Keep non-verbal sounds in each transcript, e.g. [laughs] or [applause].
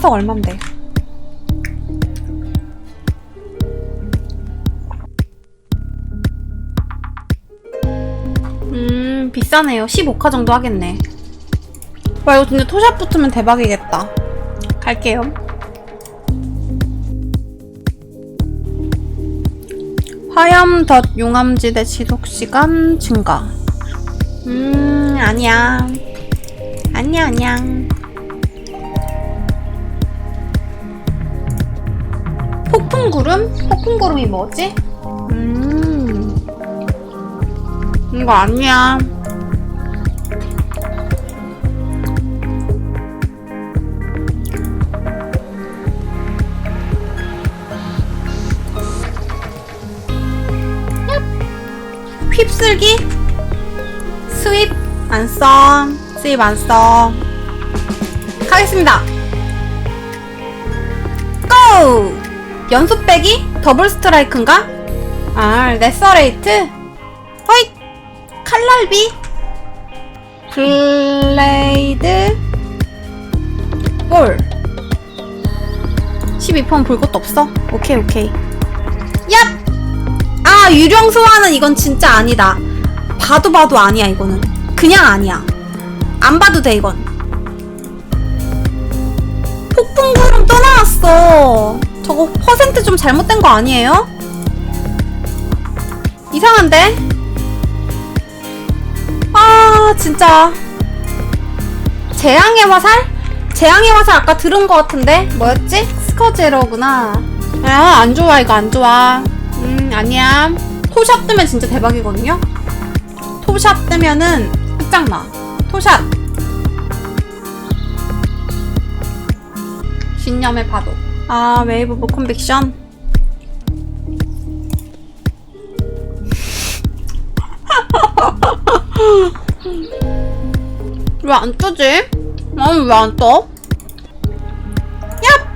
화석 얼만데? 음, 비싸네요. 15카 정도 하겠네. 와, 이거 근데 토샵 붙으면 대박이겠다. 갈게요. 화염 덧 용암지대 지속시간 증가. 음, 아니야. 아니야, 아니야. 폭풍구름? 폭풍구름이 뭐지? 음. 이거 아니야. 얍. 휩쓸기? 스윕 안 써. 스윕 안 써. 가겠습니다. 고! 연속 빼기? 더블 스트라이크인가? 아, 레서레이트? 허잇! 칼날비? 블레이드? 볼. 12번 볼 것도 없어? 오케이, 오케이. 얍! 아, 유령 소환은 이건 진짜 아니다. 봐도 봐도 아니야, 이거는. 그냥 아니야. 안 봐도 돼, 이건. 저거 퍼센트 좀 잘못된 거 아니에요? 이상한데? 아, 진짜. 재앙의 화살? 재앙의 화살 아까 들은 거 같은데? 뭐였지? 스커제로구나. 아, 안 좋아, 이거 안 좋아. 음, 아니야. 토샵 뜨면 진짜 대박이거든요? 토샵 뜨면은 끝장나. 토샵. 신념의 파도. 아, 웨이브 오브 컨빅션. [laughs] 왜 안 뜨지? 난왜안 떠? 얍!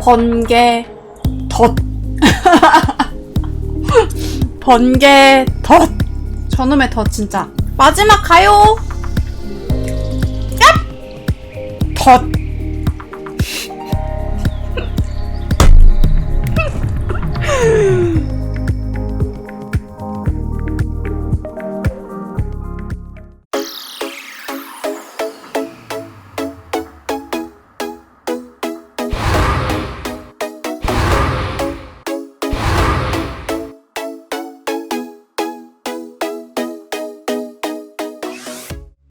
번개, 덧. [laughs] 번개, 덧. 저놈의 덧, 진짜. 마지막 가요! 얍! 덧.